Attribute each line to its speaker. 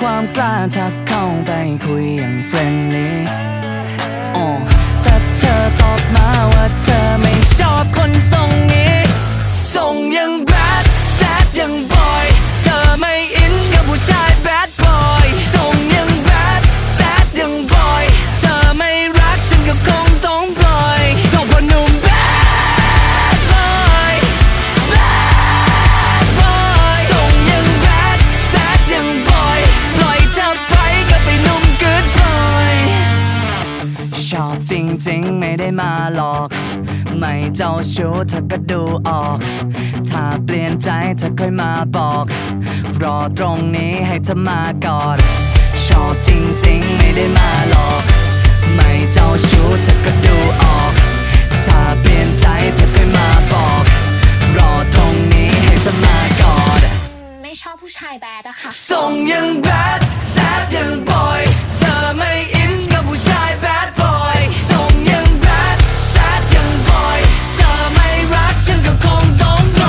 Speaker 1: ความกล้าทักเข้าไปคุยอย่างเฟรนลี่ อบจริงๆ ไม่ได้มาหลอก ไม่เจ้าชู้เธอก็ดูออก ถ้าเปลี่ยนใจเธอค่อยมาบอก รอตรงนี้ให้เธอมาก่อนชอบจริงๆ ไม่ได้มาหลอก ไม่เจ้าชู้เธอก็ดูออก ถ้าเปลี่ยนใจเธอค่อยมาบอก รอตรงนี้ให้เธอมาก่อน
Speaker 2: ไม่ชอบผู้ชายแบดอะค่ะ
Speaker 1: ทรงยังแบ